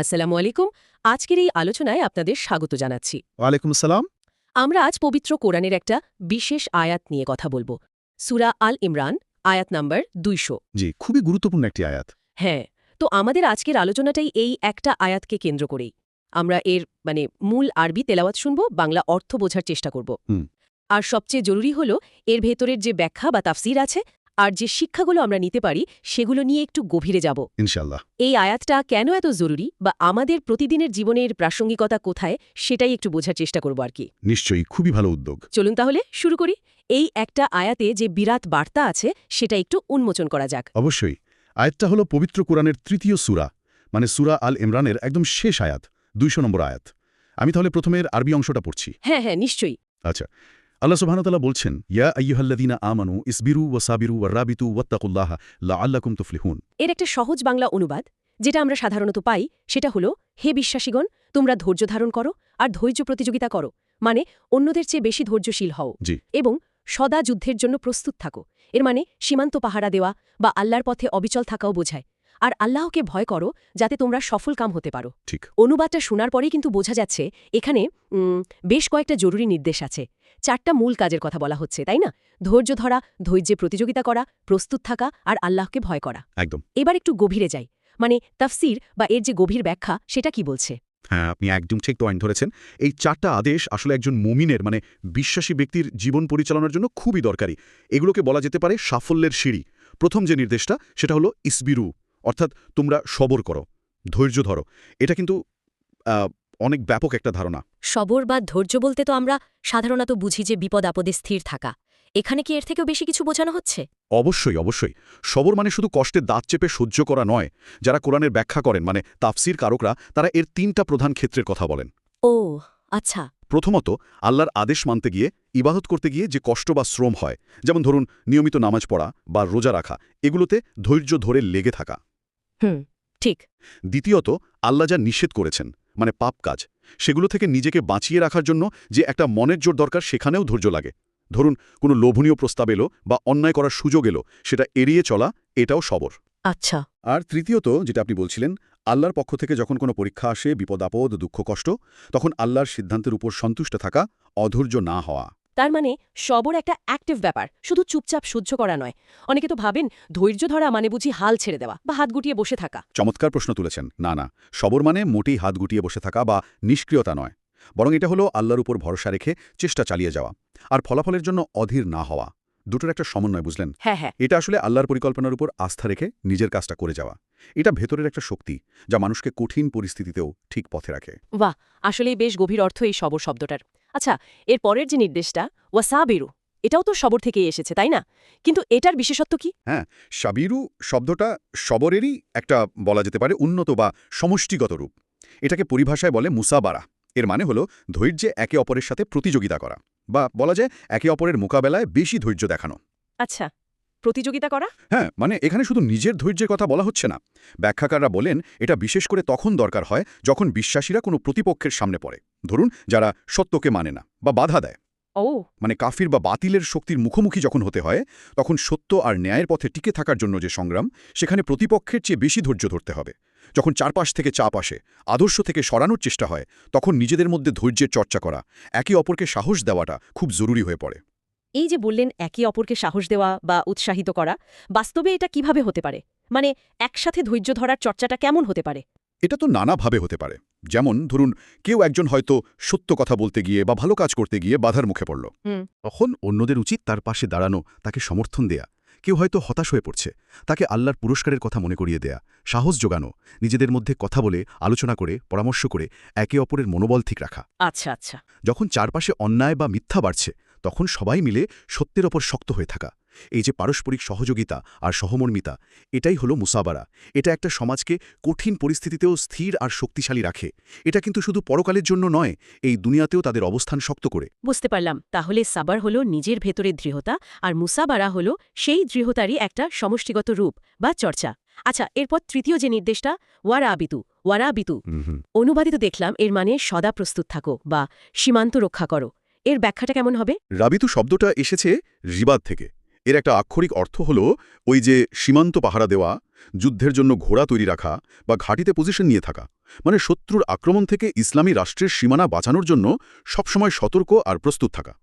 আসসালামু আলাইকুম আজকের এই আলোচনায় আপনাদের স্বাগত জানাচ্ছি। ওয়ালাইকুম আসসালাম। আমরা আজ পবিত্র কোরআনের একটা বিশেষ আয়াত নিয়ে কথা বলব। সুরা আল ইমরান আয়াত নাম্বার দুইশো। জি খুবই গুরুত্বপূর্ণ একটি আয়াত। হ্যাঁ তো আমাদের আজকের আলোচনাটাই এই একটা আয়াতকে কেন্দ্র করেই। আমরা এর মানে মূল আরবি তেলাওয়াত শুনব বাংলা অর্থ বোঝার চেষ্টা করব। আর সবচেয়ে জরুরি হলো এর ভেতরের যে ব্যাখ্যা বা তাফসির আছে আর যে শিক্ষাগুলো আমরা নিতে পারি সেগুলো নিয়ে একটু গভীরে যাব। ইনশাল্লাহ এই আয়াতটা কেন এত জরুরি বা আমাদের প্রতিদিনের জীবনের প্রাসঙ্গিকতা কোথায় সেটাই একটু বোঝার চেষ্টা করব আর কি। নিশ্চয়ই খুবই ভালো উদ্যোগ। চলুন তাহলে শুরু করি। এই একটা আয়াতে যে বিরাট বার্তা আছে সেটা একটু উন্মোচন করা যাক। অবশ্যই। আয়াতটা হলো পবিত্র কোরআনের তৃতীয় সুরা মানে সুরা আল ইমরানের একদম শেষ আয়াত দুইশো নম্বর আয়াত। আমি তাহলে প্রথমের আরবি অংশটা পড়ছি। হ্যাঁ হ্যাঁ নিশ্চয়ই। আচ্ছা। আল্লাহ সুবহানাহু বলছেন ইয়া আইয়ুহাল্লাযীনা আমানু ইসবিরু ওয়াসাবিরু ওয়ারাবিতু ওয়াত্তাকুল্লাহা লাআল্লাকুম তুফলিহুন। এর একটা সহজ বাংলা অনুবাদ যেটা আমরা সাধারণত পাই সেটা হলো হে বিশ্বাসীগণ তোমরা ধৈর্য ধারণ করো আর ধৈর্য প্রতিযোগিতা করো মানে অন্যদের চেয়ে বেশি ধৈর্যশীল হও এবং সদা যুদ্ধের জন্য প্রস্তুত থাকো। এর মানে সীমান্ত পাহারা দেওয়া বা আল্লাহর পথে অবিচল থাকাও বোঝায়। আর আল্লাহকে ভয় করো যাতে তোমরা সফল কাম হতে পারো। ঠিক। অনুবাদটা শোনার পরেই কিন্তু বোঝা যাচ্ছে এখানে বেশ কয়েকটা জরুরি নির্দেশ আছে। চারটা মূল কাজের কথা বলা হচ্ছে তাই না? ধৈর্য ধরা ধৈর্যে প্রতিযোগিতা করা প্রস্তুত থাকা আর আল্লাহকে ভয় করা। একদম। এবার একটু গভীরে যাই। মানে তাফসির বা এর যে গভীর ব্যাখ্যা সেটা কি বলছে? হ্যাঁ আপনি একদম ঠিক পয়েন্ট ধরেছেন। এই চারটা আদেশ আসলে একজন মুমিনের মানে বিশ্বাসী ব্যক্তির জীবন পরিচালনার জন্য খুবই দরকারি। এগুলোকে বলা যেতে পারে সাফল্যের সিঁড়ি। প্রথম যে নির্দেশটা সেটা হলো ইসবিরু। অর্থাৎ তোমরা সবর করো ধৈর্য ধরো। এটা কিন্তু অনেক ব্যাপক একটা ধারণা। সবর বা ধৈর্য বলতে তো আমরা সাধারণত বুঝি যে বিপদ আপদে স্থির থাকা। এখানে কি এর থেকেও বেশি কিছু বোঝানো হচ্ছে? অবশ্যই অবশ্যই। সবর মানে শুধু কষ্টে দাঁত চেপে সহ্য করা নয়। যারা কোরআনের ব্যাখ্যা করেন মানে তাফসির কারকরা তারা এর তিনটা প্রধান ক্ষেত্রের কথা বলেন। ও আচ্ছা। প্রথমত আল্লাহর আদেশ মানতে গিয়ে ইবাদত করতে গিয়ে যে কষ্ট বা শ্রম হয় যেমন ধরুন নিয়মিত নামাজ পড়া বা রোজা রাখা এগুলোতে ধৈর্য ধরে লেগে থাকা। হুম ঠিক। দ্বিতীয়ত আল্লাহ যা নিষেধ করেছেন মানে পাপ কাজ সেগুলো থেকে নিজেকে বাঁচিয়ে রাখার জন্য যে একটা মনের জোর দরকার সেখানেও ধৈর্য লাগে। ধরুন কোনো লোভনীয় প্রস্তাব এলো বা অন্যায় করার সুযোগ এলো সেটা এড়িয়ে চলা এটাও সবর। আচ্ছা। আর তৃতীয়ত যেটা আপনি বলছিলেন আল্লাহর পক্ষ থেকে যখন কোনো পরীক্ষা আসে বিপদ আপদ দুঃখ কষ্ট তখন আল্লাহর সিদ্ধান্তের উপর সন্তুষ্ট থাকা অধৈর্য না হওয়া। তার মানে সবর একটা অ্যাক্টিভ ব্যাপার শুধু চুপচাপ সহ্য করা নয়। অনেকে তো ভাবেন ধৈর্য ধরা মানে বুঝি হাল ছেড়ে দেওয়া বা হাত গুটিয়ে বসে থাকা। চমৎকার প্রশ্ন তুলেছেন। না না সবর মানে মোটেই হাত গুটিয়ে বসে থাকা বা নিষ্ক্রিয়তা নয়। বরং এটা হলো আল্লাহর উপর ভরসা রেখে চেষ্টা চালিয়ে যাওয়া আর ফলাফলের জন্য অধীর না হওয়া। দুটোর একটা সমন্বয় বুঝলেন? হ্যাঁ হ্যাঁ। এটা আসলে আল্লাহর পরিকল্পনার উপর আস্থা রেখে নিজের কাজটা করে যাওয়া। এটা ভেতরের একটা শক্তি যা মানুষকে কঠিন পরিস্থিতিতেও ঠিক পথে রাখে। বাহ! আসলেই বেশ গভীর অর্থ এই সবর শব্দটার। আচ্ছা এর পরের যে নির্দেশটা ওয়াসাবেরু এটাও তো সবর থেকেই এসেছে তাই না? কিন্তু এটার বিশেষত্ব কি? হ্যাঁ সাবিরু শব্দটা সবরেরই একটা বলা যেতে পারে উন্নত বা সমষ্টিগত রূপ। এটাকে পরিভাষায় বলে মুসাবারা। এর মানে হলো ধৈর্যে একে অপরের সাথে প্রতিযোগিতা করা বা বলা যায় একে অপরের মোকাবেলায় বেশি ধৈর্য দেখানো। আচ্ছা প্রতিযোগিতা করা? হ্যাঁ মানে এখানে শুধু নিজের ধৈর্যের কথা বলা হচ্ছে না। ব্যাখ্যাকাররা বলেন এটা বিশেষ করে তখন দরকার হয় যখন বিশ্বাসীরা কোনো প্রতিপক্ষের সামনে পড়ে। ধরুন যারা সত্যকে মানে না বা বাধা দেয়। ও। মানে কাফির বা বাতিলের শক্তির মুখোমুখি যখন হতে হয় তখন সত্য আর ন্যায়ের পথে টিকে থাকার জন্য যে সংগ্রাম সেখানে প্রতিপক্ষের চেয়ে বেশি ধৈর্য ধরতে হবে। যখন চারপাশ থেকে চাপ আসে আদর্শ থেকে সরানোর চেষ্টা হয় তখন নিজেদের মধ্যে ধৈর্যের চর্চা করা একে অপরকে সাহস দেওয়াটা খুব জরুরি হয়ে পড়ে। এই যে বললেন একে অপরকে সাহস দেওয়া বা উৎসাহিত করা বাস্তবে এটা কীভাবে হতে পারে? মানে একসাথে ধৈর্য ধরার চর্চাটা কেমন হতে পারে? এটা তো নানাভাবে হতে পারে। যেমন ধরুন কেউ একজন হয়তো সত্য কথা বলতে গিয়ে বা ভালো কাজ করতে গিয়ে বাধার মুখে পড়ল। তখন অন্যদের উচিত তার পাশে দাঁড়ানো তাকে সমর্থন দেয়া। কেউ হয়তো হতাশ হয়ে পড়ছে। তাকে আল্লাহর পুরস্কারের কথা মনে করিয়ে দেয়া সাহস যোগানো নিজেদের মধ্যে কথা বলে আলোচনা করে পরামর্শ করে একে অপরের মনোবল ঠিক রাখা। আচ্ছা আচ্ছা। যখন চারপাশে অন্যায় বা মিথ্যা বাড়ছে তখন সবাই মিলে সত্যের ওপর শক্ত হয়ে থাকা। এই যে পারস্পরিক সহযোগিতা আর সহমর্মিতা এটাই হলো মুসাবারা। এটা একটা সমাজকে কঠিন পরিস্থিতিতেও স্থির আর শক্তিশালী রাখে। এটা কিন্তু শুধু পরকালের জন্য নয় এই দুনিয়াতেও তাদের অবস্থান শক্ত করে। বুঝতে পারলাম। তাহলে সাবার হলো নিজের ভেতরের দৃঢ়তা আর মুসাবারা হলো সেই দৃঢ়তারই একটা সমষ্টিগত রূপ বা চর্চা। আচ্ছা এরপর তৃতীয় যে নির্দেশটা ওয়ারা আবিতু ওয়ারা আবিতু অনুবাদিত দেখলাম এর মানে সদা প্রস্তুত থাকো বা সীমান্ত রক্ষা করো। এর ব্যাখ্যাটা কেমন হবে? রাবিতু শব্দটা এসেছে রিবাদ থেকে। এর একটা আক্ষরিক অর্থ হল ওই যে সীমান্ত পাহারা দেওয়া যুদ্ধের জন্য ঘোড়া তৈরি রাখা বা ঘাটিতে পজিশন নিয়ে থাকা। মানে শত্রুর আক্রমণ থেকে ইসলামী রাষ্ট্রের সীমানা বাঁচানোর জন্য সবসময় সতর্ক আর প্রস্তুত থাকা।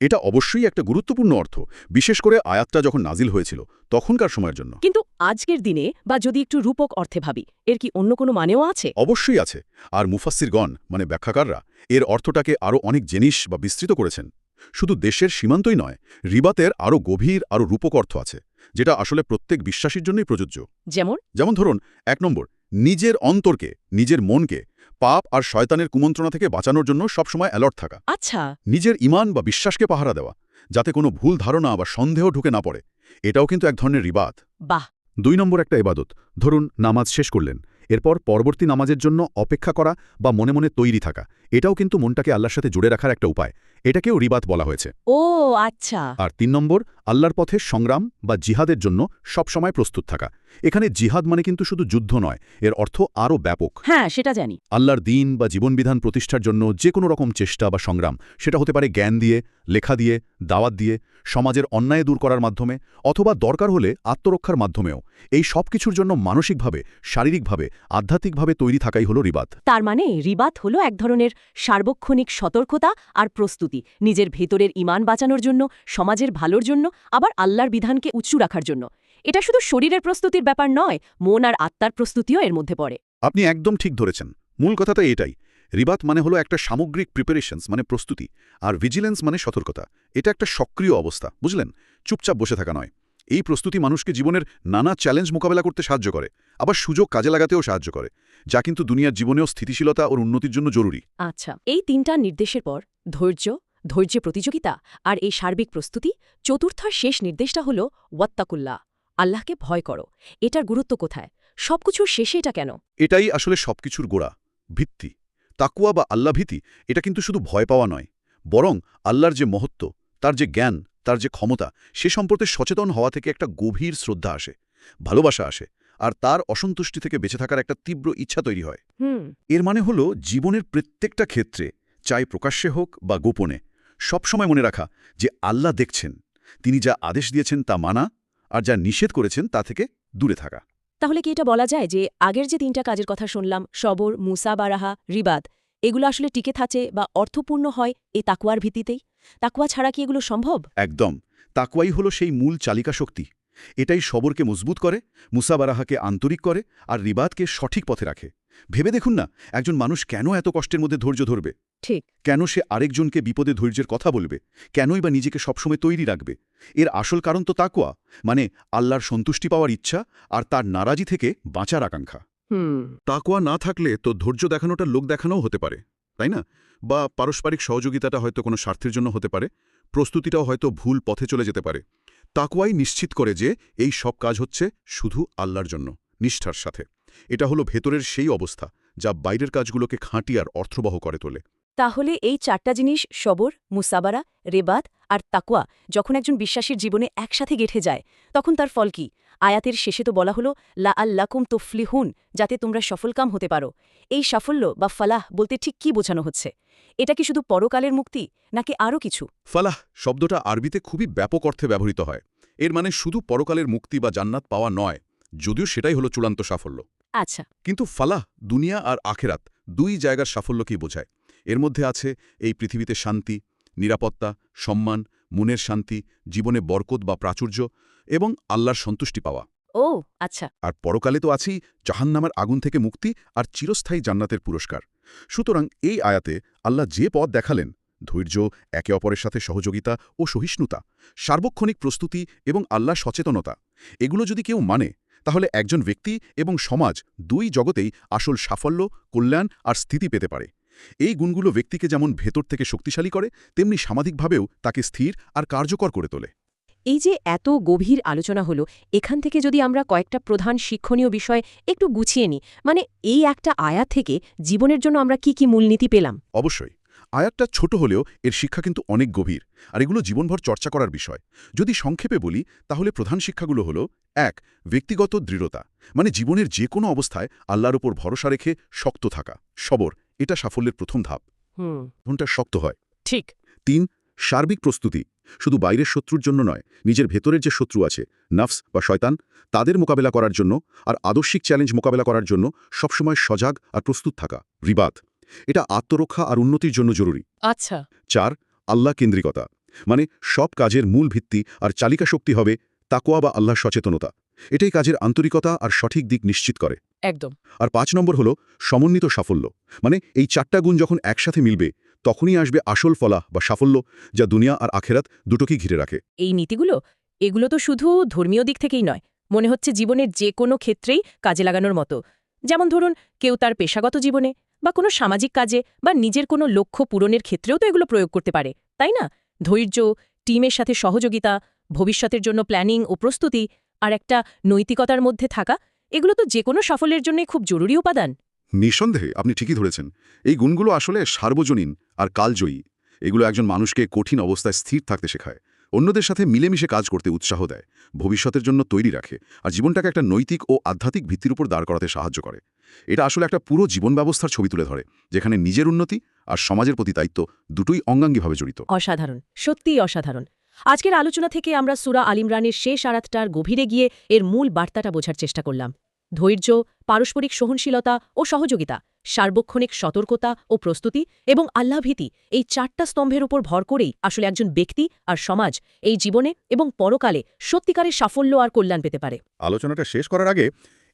এটা অবশ্যই একটা গুরুত্বপূর্ণ অর্থ বিশেষ করে আয়াতটা যখন নাজিল হয়েছিল তখনকার সময়ের জন্য। কিন্তু আজকের দিনে বা যদি একটু রূপক অর্থে ভাবি এর কি অন্য কোনো মানেও আছে? অবশ্যই আছে। আর মুফাসসিরগণ মানে ব্যাখ্যাকাররা এর অর্থটাকে আরও অনেক জিনিস বা বিস্তৃত করেছেন। শুধু দেশের সীমান্তই নয় রিবাতের আরও গভীর আরও রূপক অর্থ আছে যেটা আসলে প্রত্যেক বিশ্বাসীর জন্যই প্রযোজ্য। যেমন? যেমন ধরুন এক নম্বর নিজের অন্তরকে নিজের মনকে পাপ আর শয়তানের কুমন্ত্রণা থেকে বাঁচানোর জন্য সবসময় অ্যালার্ট থাকা। আচ্ছা। নিজের ইমান বা বিশ্বাসকে পাহারা দেওয়া যাতে কোনো ভুল ধারণা বা সন্দেহ ঢুকে না পড়ে এটাও কিন্তু এক ধরনের রিবাত। বাহ! দুই নম্বর একটা ইবাদত ধরুন নামাজ শেষ করলেন এরপর পরবর্তী নামাজের জন্য অপেক্ষা করা বা মনে মনে তৈরি থাকা এটাও কিন্তু মনটাকে আল্লাহর সাথে জুড়ে রাখার একটা উপায়। এটাকেও রিবাত বলা হয়েছে। ও আচ্ছা। আর তিন নম্বর আল্লাহর পথে সংগ্রাম বা জিহাদের জন্য সবসময় প্রস্তুত থাকা। এখানে জিহাদ মানে কিন্তু শুধু যুদ্ধ নয় এর অর্থ আরও ব্যাপক। হ্যাঁ সেটা জানি। আল্লাহর দিন বা জীবনবিধান প্রতিষ্ঠার জন্য যে কোনো রকম চেষ্টা বা সংগ্রাম সেটা হতে পারে জ্ঞান দিয়ে লেখা দিয়ে দাওয়াত দিয়ে সমাজের অন্যায় দূর করার মাধ্যমে অথবা দরকার হলে আত্মরক্ষার মাধ্যমেও। এই সব কিছুর জন্য মানসিকভাবে শারীরিকভাবে আধ্যাত্মিকভাবে তৈরি থাকাই হলো রিবাত তার মানে রিবাত হলো এক ধরনের সার্বক্ষণিক সতর্কতা আর প্রস্তুতি নিজের ভেতরের ইমান বাঁচানোর জন্য সমাজের ভালোর জন্য আবার আল্লাহর বিধানকে উঁচু রাখার জন্য। এটা শুধু শরীরের প্রস্তুতির ব্যাপার নয় মন আর আত্মার প্রস্তুতিও এর মধ্যে পড়ে। আপনি একদম ঠিক ধরেছেন। মূল কথা তো এটাই। রিবাত মানে হলো একটা সামগ্রিক প্রিপারেশনস মানে প্রস্তুতি আর ভিজিলেন্স মানে সতর্কতা। এটা একটা সক্রিয় অবস্থা বুঝলেন? চুপচাপ বসে থাকা নয়। এই প্রস্তুতি মানুষকে জীবনের নানা চ্যালেঞ্জ মোকাবেলা করতে সাহায্য করে আবার সুযোগ কাজে লাগাতেও সাহায্য করে যা কিন্তু দুনিয়ার জীবনেও স্থিতিশীলতা ও উন্নতির জন্য জরুরি। আচ্ছা এই তিনটা নির্দেশের পর ধৈর্য ধৈর্যে প্রতিযোগিতা আর এই সার্বিক প্রস্তুতি চতুর্থার শেষ নির্দেশটা হল ওয়াত্তাকুল্লা আল্লাহকে ভয় করো। এটার গুরুত্ব কোথায়? সবকিছুর শেষে এটা কেন? এটাই আসলে সবকিছুর গোড়া ভিত্তি। তাকুয়া বা আল্লাভীতি এটা কিন্তু শুধু ভয় পাওয়া নয়। বরং আল্লাহর যে মহত্ব তার যে জ্ঞান তার যে ক্ষমতা সে সম্পর্কে সচেতন হওয়া থেকে একটা গভীর শ্রদ্ধা আসে ভালোবাসা আসে আর তার অসন্তুষ্টি থেকে বেঁচে থাকার একটা তীব্র ইচ্ছা তৈরি হয়। এর মানে হল জীবনের প্রত্যেকটা ক্ষেত্রে চাই প্রকাশ্যে হোক বা গোপনে সবসময় মনে রাখা যে আল্লাহ দেখছেন তিনি যা আদেশ দিয়েছেন তা মানা আর যা নিষেধ করেছেন তা থেকে দূরে থাকা। তাহলে কি এটা বলা যায় যে আগের যে তিনটা কাজের কথা শুনলাম সবর মুসা বারাহা রিবাদ এগুলো আসলে টিকে থাকে বা অর্থপূর্ণ হয় এই তাকুয়ার ভিত্তিতেই? তাকুয়া ছাড়া কি এগুলো সম্ভব? একদম। তাকওয়াই হলো সেই মূল চালিকা শক্তি। এটাই সবরকে মজবুত করে মুসাবারাহাকে আন্তরিক করে আর রিবাদকে সঠিক পথে রাখে। ভেবে দেখুন না একজন মানুষ কেন এত কষ্টের মধ্যে ধৈর্য ধরবে? ঠিক। কেন সে আরেকজনকে বিপদে ধৈর্যের কথা বলবে? কেনই বা নিজেকে সবসময় তৈরি রাখবে? এর আসল কারণ তো তাকুয়া মানে আল্লাহর সন্তুষ্টি পাওয়ার ইচ্ছা আর তার নারাজি থেকে বাঁচার আকাঙ্ক্ষা। তাকুয়া না থাকলে তো ধৈর্য দেখানোটা লোক দেখানোও হতে পারে তাই না? বা পারস্পরিক সহযোগিতাটা হয়তো কোনো স্বার্থের জন্য হতে পারে প্রস্তুতিটাও হয়তো ভুল পথে চলে যেতে পারে। তাকুয়াই নিশ্চিত করে যে এই সব কাজ হচ্ছে শুধু আল্লাহর জন্য নিষ্ঠার সাথে। এটা হলো ভেতরের সেই অবস্থা যা বাইরের কাজগুলোকে খাঁটি আর অর্থবহ করে তোলে। তাহলে এই চারটা জিনিস সবর মুসাবারা রেবাত আর তাকুয়া যখন একজন বিশ্বাসীর জীবনে একসাথে গেঁথে যায় তখন তার ফল কি? আয়াতের শেষে তো বলা হলো লা আল্লাকুম তোফলিহুন যাতে তোমরা সফলকাম হতে পারো। এই সাফল্য বা ফালাহ বলতে ঠিক কি বোঝানো হচ্ছে? এটা কি শুধু পরকালের মুক্তি নাকি আরও কিছু? ফালাহ শব্দটা আরবিতে খুবই ব্যাপক অর্থে ব্যবহৃত হয়। এর মানে শুধু পরকালের মুক্তি বা জান্নাত পাওয়া নয় যদিও সেটাই হলো চূড়ান্ত সাফল্য। আচ্ছা। কিন্তু ফালাহ দুনিয়া আর আখেরাত দুই জায়গার সাফল্যকেই বোঝায়। এর মধ্যে আছে এই পৃথিবীতে শান্তি নিরাপত্তা সম্মান মনের শান্তি জীবনে বরকত বা প্রাচুর্য এবং আল্লাহর সন্তুষ্টি পাওয়া। ও আচ্ছা। আর পরকালে তো আছেই জাহান্নামের আগুন থেকে মুক্তি আর চিরস্থায়ী জান্নাতের পুরস্কার। সুতরাং এই আয়াতে আল্লাহ যে পথ দেখালেন ধৈর্য একে অপরের সাথে সহযোগিতা ও সহিষ্ণুতা সার্বক্ষণিক প্রস্তুতি এবং আল্লাহ সচেতনতা এগুলো যদি কেউ মানে তাহলে একজন ব্যক্তি এবং সমাজ দুই জগতেই আসল সাফল্য কল্যাণ আর স্থিতি পেতে পারে। এই গুণগুলো ব্যক্তিকে যেমন ভেতর থেকে শক্তিশালী করে তেমনি সামাজিকভাবেও তাকে স্থির আর কার্যকর করে তোলে। এই যে এত গভীর আলোচনা হলো এখান থেকে যদি আমরা কয়েকটা প্রধান শিক্ষণীয় বিষয় একটু গুছিয়ে নিই মানে এই একটা আয়া থেকে জীবনের জন্য আমরা কি কি মূলনীতি পেলাম? অবশ্যই। আয়াতটা ছোট হলেও এর শিক্ষা কিন্তু অনেক গভীর আর এগুলো জীবনভর চর্চা করার বিষয়। যদি সংক্ষেপে বলি তাহলে প্রধান শিক্ষাগুলো হলো এক ব্যক্তিগত দৃঢ়তা মানে জীবনের যে কোনো অবস্থায় আল্লাহর ওপর ভরসা রেখে শক্ত থাকা সবর। এটা সাফল্যের প্রথম ধাপ। মনটা শক্ত হয়। ঠিক। তিন সার্বিক প্রস্তুতি। শুধু বাইরের শত্রুর জন্য নয় নিজের ভেতরের যে শত্রু আছে নাফস বা শয়তান তাদের মোকাবেলা করার জন্য আর আদর্শিক চ্যালেঞ্জ মোকাবেলা করার জন্য সবসময় সজাগ আর প্রস্তুত থাকা রিবাত এটা আত্মরক্ষা আর উন্নতির জন্য জরুরি। আচ্ছা। চার আল্লাহ কেন্দ্রিকতা। মানে সব কাজের মূল ভিত্তি আর চালিকা শক্তি হবে তাকোয়া বা আল্লাহ সচেতনতা। এটাই কাজের আন্তরিকতা আর সঠিক দিক নিশ্চিত করে। একদম। আর পাঁচ নম্বর হলো সমন্বিত সাফল্য। মানে এই চারটা গুণ যখন একসাথে মিলবে তখনই আসবে আসল ফলাহ বা সাফল্য যা দুনিয়া আর আখেরাত দুটোকেই ঘিরে রাখে। এই নীতিগুলো এগুলো তো শুধু ধর্মীয় দিক থেকেই নয় মনে হচ্ছে জীবনের যে কোনো ক্ষেত্রেই কাজে লাগানোর মতো। যেমন ধরুন কেউ তার পেশাগত জীবনে বা কোনো সামাজিক কাজে বা নিজের কোনো লক্ষ্য পূরণের ক্ষেত্রেও তো এগুলো প্রয়োগ করতে পারে তাই না? ধৈর্য টিমের সাথে সহযোগিতা ভবিষ্যতের জন্য প্ল্যানিং ও প্রস্তুতি আর একটা নৈতিকতার মধ্যে থাকা এগুলো তো যে কোনো সাফল্যের জন্যই খুব জরুরি উপাদান। নিঃসন্দেহে আপনি ঠিকই ধরেছেন। এই গুণগুলো আসলে সার্বজনীন আর কালজয়ী। এগুলো একজন মানুষকে কঠিন অবস্থায় স্থির থাকতে শেখায়। অন্যদের সাথে মিলেমিশে কাজ করতে উৎসাহ দেয় ভবিষ্যতের জন্য তৈরি রাখে আর জীবনটাকে একটা নৈতিক ও আধ্যাত্মিক ভিত্তির উপর দাঁড় করাতে সাহায্য করে। এটা আসলে একটা পুরো জীবন ব্যবস্থার ছবি তুলে ধরে যেখানে নিজের উন্নতি আর সমাজের প্রতি দায়িত্ব দুটোই অঙ্গাঙ্গিভাবে জড়িত। অসাধারণ সত্যিই অসাধারণ। আজকের আলোচনা থেকে আমরা সুরা আলিমরানের শেষ আরাতটার গভীরে গিয়ে এর মূল বার্তাটা বোঝার চেষ্টা করলাম। ধৈর্য পারস্পরিক সহনশীলতা ও সহযোগিতা সার্বক্ষণিক সতর্কতা ও প্রস্তুতি এবং আল্লাভীতি এই চারটা স্তম্ভের উপর ভর করেই আসলে একজন ব্যক্তি আর সমাজ এই জীবনে এবং পরকালে সত্যিকারের সাফল্য আর কল্যাণ পেতে পারে। আলোচনাটা শেষ করার আগে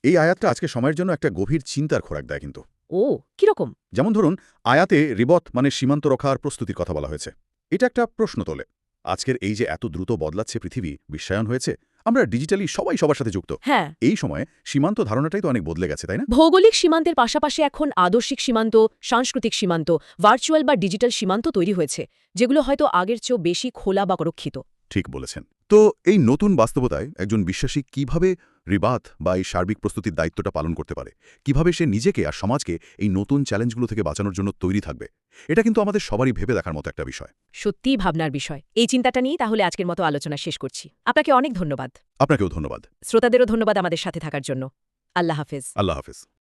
এই আয়াতটা আজকে সময়ের জন্য একটা গভীর চিন্তার খোরাক দেয় কিন্তু। ও কীরকম? যেমন ধরুন আয়াতে রিবত মানে সীমান্ত রক্ষার প্রস্তুতির কথা বলা হয়েছে। এটা একটা প্রশ্ন তোলে। আজকের এই যে এত দ্রুত বদলাচ্ছে পৃথিবী বিশ্বায়ন হয়েছে আমরা ডিজিটালি সবাই সবার সাথে যুক্ত। হ্যাঁ। এই সময়ে সীমান্ত ধারণাটাই তো অনেক বদলে গেছে তাই না? ভৌগোলিক সীমান্তের পাশাপাশি এখন আদর্শিক সীমান্ত সাংস্কৃতিক সীমান্ত ভার্চুয়াল বা ডিজিটাল সীমান্ত তৈরি হয়েছে যেগুলো হয়তো আগের চেয়েও বেশি খোলা বা রক্ষিত ঠিক বলেছেন। তো এই নতুন বাস্তবতায় একজন বিশ্বাসী কীভাবে রিবাত বা এই সার্বিক প্রস্তুতির দায়িত্বটা পালন করতে পারে। কীভাবে সে নিজেকে আর সমাজকে এই নতুন চ্যালেঞ্জগুলো থেকে বাঁচানোর জন্য তৈরি থাকবে এটা কিন্তু আমাদের সবারই ভেবে দেখার মতো একটা বিষয়। সত্যিই ভাবনার বিষয়। এই চিন্তাটা নিয়ে তাহলে আজকের মতো আলোচনা শেষ করছি। আপনাকে অনেক ধন্যবাদ। আপনাকেও ধন্যবাদ। শ্রোতাদেরও ধন্যবাদ আমাদের সাথে থাকার জন্য। আল্লাহ হাফেজ। আল্লাহ হাফেজ।